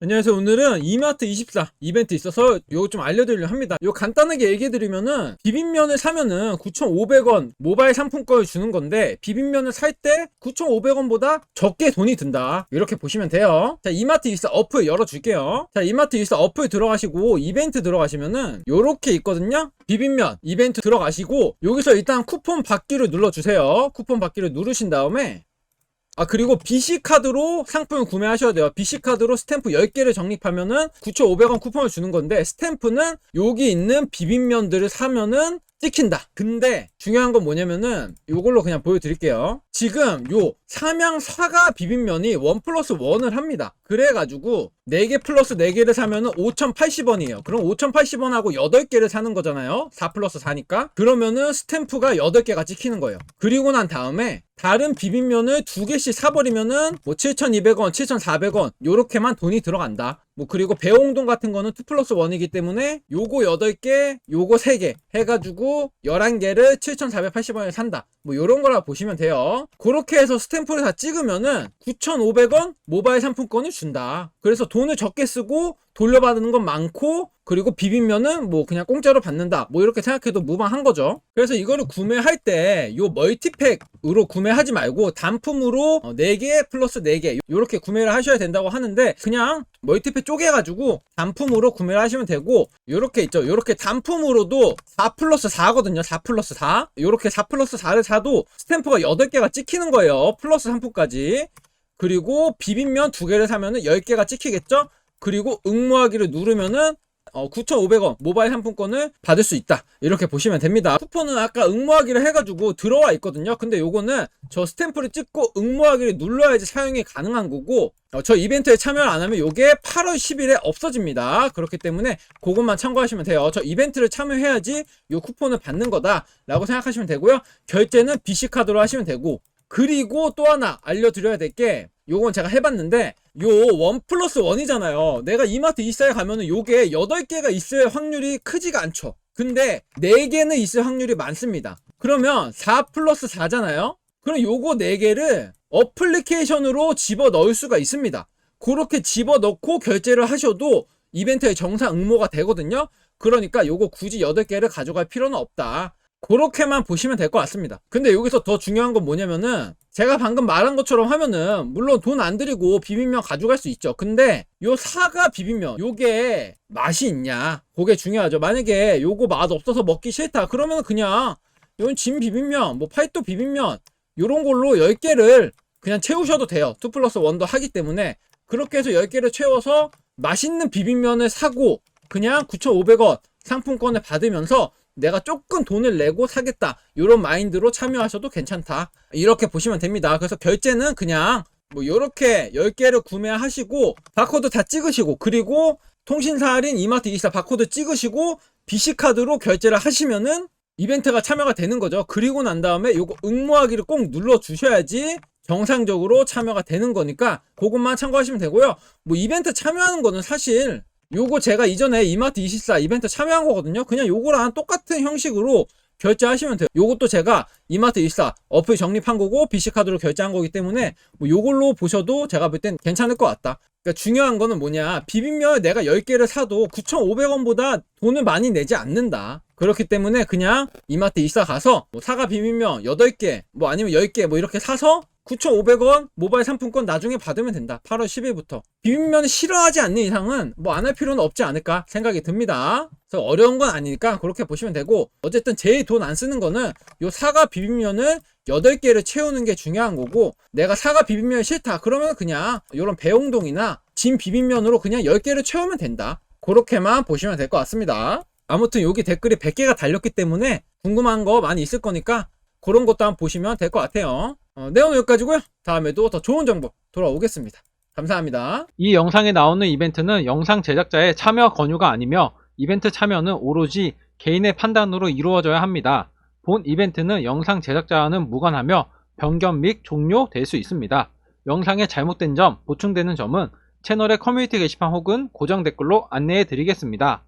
안녕하세요. 오늘은 이마트 24 이벤트 있어서 요거 좀 알려드리려 합니다. 요 간단하게 얘기해드리면은 비빔면을 사면은 9,500원 모바일 상품권을 주는 건데 비빔면을 살 때 9,500원보다 적게 돈이 든다. 이렇게 보시면 돼요. 자, 이마트 24 어플 열어줄게요. 자, 이마트 24 어플 들어가시고 이벤트 들어가시면은 요렇게 있거든요. 비빔면 이벤트 들어가시고 여기서 일단 쿠폰 받기를 눌러주세요. 쿠폰 받기를 누르신 다음에 아 그리고 BC 카드로 상품을 구매하셔야 돼요. BC 카드로 스탬프 10개를 적립하면은 9,500원 쿠폰을 주는 건데 스탬프는 여기 있는 비빔면들을 사면은 찍힌다. 근데 중요한 건 뭐냐면은 이걸로 그냥 보여드릴게요. 지금 요 삼양 사과 비빔면이 원 플러스 원을 합니다. 그래가지고 4개 플러스 4개를 사면 은 5,080원이에요. 그럼 5,080원하고 8개를 사는 거잖아요. 4 플러스 4니까. 그러면은 스탬프가 8개가 찍히는 거예요. 그리고 난 다음에 다른 비빔면을 두 개씩 사버리면은 뭐 7,200원, 7,400원 요렇게만 돈이 들어간다. 뭐 그리고 배홍동 같은 거는 2 플러스 1이기 때문에 요거 8개, 요거 3개 해가지고 11개를 7,480원에 산다. 뭐 요런 거라 보시면 돼요. 그렇게 해서 스탬프를 다 찍으면은 9,500원 모바일 상품권을 준다. 그래서 돈을 적게 쓰고 돌려받는 건 많고 그리고 비빔면은 뭐 그냥 공짜로 받는다. 뭐 이렇게 생각해도 무방한 거죠. 그래서 이거를 구매할 때 요 멀티팩으로 구매하지 말고 단품으로 어, 4개 플러스 4개 요렇게 구매를 하셔야 된다고 하는데 그냥 멀티팩 쪼개가지고 단품으로 구매를 하시면 되고 요렇게 있죠. 요렇게 단품으로도 4 플러스 4거든요. 4 플러스 4 요렇게 4 플러스 4를 사도 스탬프가 8개가 찍히는 거예요. 플러스 상품까지. 그리고 비빔면 두 개를 사면 은 10개가 찍히겠죠 그리고 응모하기를 누르면은 어, 9,500원 모바일 상품권을 받을 수 있다. 이렇게 보시면 됩니다. 쿠폰은 아까 응모하기를 해가지고 들어와 있거든요. 근데 요거는 저 스탬프를 찍고 응모하기를 눌러야지 사용이 가능한 거고 어, 저 이벤트에 참여를 안 하면 요게 8월 10일에 없어집니다. 그렇기 때문에 그것만 참고하시면 돼요. 저 이벤트를 참여해야지 요 쿠폰을 받는 거다 라고 생각하시면 되고요. 결제는 BC카드로 하시면 되고 그리고 또 하나 알려드려야 될게 요건 제가 해봤는데 요원 플러스 원이잖아요. 내가 이마트 이사에 가면은 요게 8개가 있을 확률이 크지가 않죠. 근데 4개는 있을 확률이 많습니다. 그러면 4 플러스 4잖아요. 그럼 요거 4개를 어플리케이션으로 집어 넣을 수가 있습니다. 그렇게 집어 넣고 결제를 하셔도 이벤트의 정상 응모가 되거든요. 그러니까 요거 굳이 8개를 가져갈 필요는 없다. 그렇게만 보시면 될 것 같습니다. 근데 여기서 더 중요한 건 뭐냐면은 제가 방금 말한 것처럼 하면은 물론 돈 안 들이고 비빔면 가져갈 수 있죠. 근데 요 사과 비빔면 요게 맛이 있냐? 그게 중요하죠. 만약에 요거 맛 없어서 먹기 싫다. 그러면 그냥 이건 진 비빔면, 뭐 팔도 비빔면 요런 걸로 10개를 그냥 채우셔도 돼요. 2 플러스 1도 하기 때문에 그렇게 해서 10개를 채워서 맛있는 비빔면을 사고 그냥 9,500원 상품권을 받으면서 내가 조금 돈을 내고 사겠다. 이런 마인드로 참여하셔도 괜찮다. 이렇게 보시면 됩니다. 그래서 결제는 그냥 뭐 이렇게 10개를 구매하시고 바코드 다 찍으시고 그리고 통신사 할인 이마트 24 바코드 찍으시고 BC카드로 결제를 하시면은 이벤트가 참여가 되는 거죠. 그리고 난 다음에 요거 응모하기를 꼭 눌러 주셔야지 정상적으로 참여가 되는 거니까 그것만 참고하시면 되고요. 뭐 이벤트 참여하는 거는 사실 요거 제가 이전에 이마트 24 이벤트 참여한 거거든요. 그냥 요거랑 똑같은 형식으로 결제하시면 돼요. 요것도 제가 이마트 24 어플 적립한 거고 BC카드로 결제한 거기 때문에 뭐 요걸로 보셔도 제가 볼 땐 괜찮을 것 같다. 그러니까 중요한 거는 뭐냐. 비빔면 내가 10개를 사도 9,500원보다 돈을 많이 내지 않는다. 그렇기 때문에 그냥 이마트 24 가서 뭐 사과 비빔면 8개 뭐 아니면 10개 뭐 이렇게 사서 9,500원 모바일 상품권 나중에 받으면 된다. 8월 10일부터. 비빔면을 싫어하지 않는 이상은 뭐 안 할 필요는 없지 않을까 생각이 듭니다. 그래서 어려운 건 아니니까 그렇게 보시면 되고 어쨌든 제일 돈 안 쓰는 거는 요 사과 비빔면을 8개를 채우는 게 중요한 거고 내가 사과 비빔면 싫다 그러면 그냥 이런 배홍동이나 진 비빔면으로 그냥 10개를 채우면 된다. 그렇게만 보시면 될 것 같습니다. 아무튼 여기 댓글이 100개가 달렸기 때문에 궁금한 거 많이 있을 거니까 그런 것도 한번 보시면 될 것 같아요. 어, 네, 오늘 여기까지고요. 다음에도 더 좋은 정보 돌아오겠습니다. 감사합니다. 이 영상에 나오는 이벤트는 영상 제작자의 참여 권유가 아니며 이벤트 참여는 오로지 개인의 판단으로 이루어져야 합니다. 본 이벤트는 영상 제작자와는 무관하며 변경 및 종료될 수 있습니다. 영상에 잘못된 점, 보충되는 점은 채널의 커뮤니티 게시판 혹은 고정 댓글로 안내해 드리겠습니다.